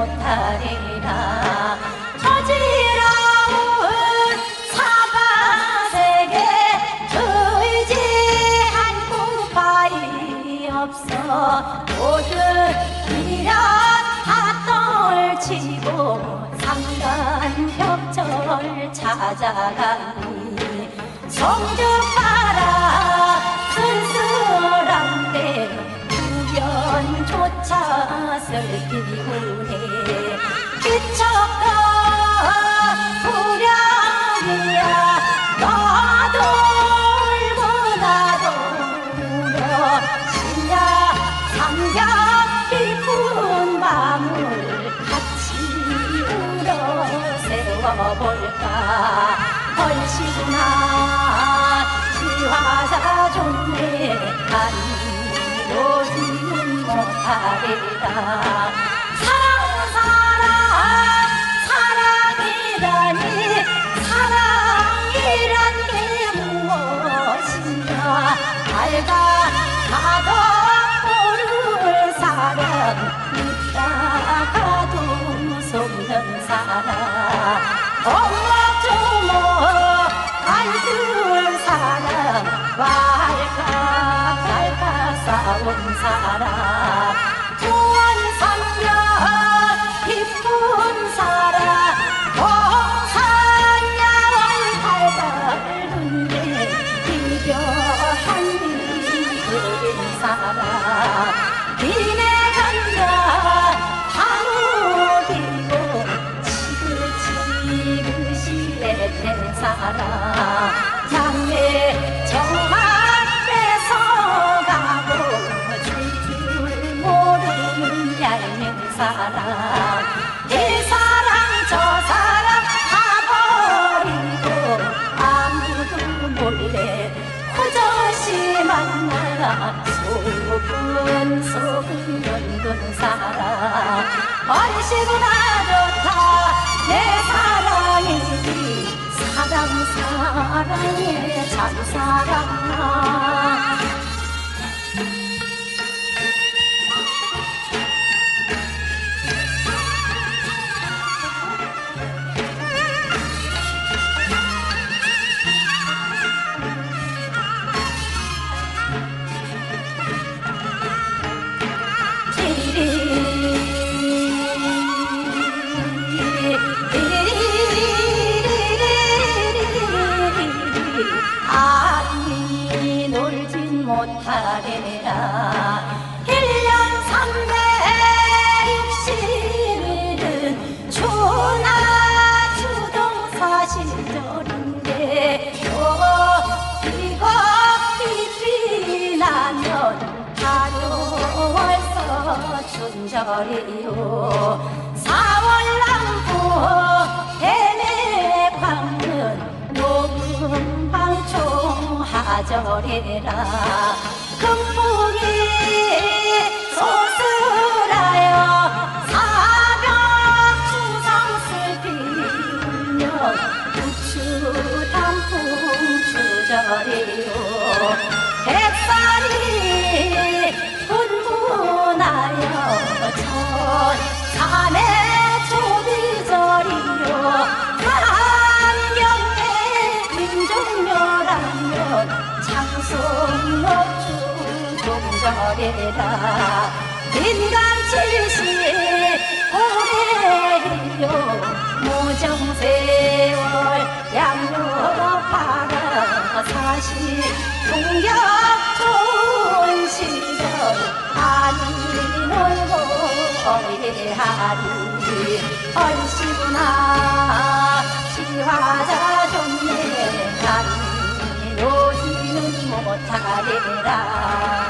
못하리라. 저지러운 사바세계 의지한 구파이 없어. 모든 이런 핫돌 치고 상간 벽절 찾아가니 성적파 주변조차 슬기우네. 기척가 부랴리야. 나도 울고 나도 울어 신야 삼겹 깊은 밤을 같이 울어 세워볼까. 얼씨구나 지화자 좋네 아니 오지는 못하리라. 사랑 사랑 사랑이라니 사랑이란 게 무엇인가? 알가 가도 모를 사람 묻다가도 속는 사람. 엄마 조모 알들 사람 발칵 싸운 사람 구원 삼년 깊은 사람 공산야월 달달군데 비벼한 이그린 사람. 비내 감자 다무기고 지그지그시 뱉는 사람 사람 이 사람 저 사람 다 버리고 아무도 몰래 호젓이 만나 소금 소금 연둔 사람 얼씨구나 좋다. 내 사랑이지 사랑 사랑해 참 사랑아 춘절이요. 4월 남부 해내 광는 녹음 방총 하절이라. 금풍이 소스라여 사벽 추상 슬 피우며 우추 단풍 추절이요 산의 조비절이요. 환경의 민족멸하면 장송업주 동절이라. 인간칠시 오래요. 무정세월 양로 어리하리 얼씨구나. 시화자 좋네 아니 노지는 못하리라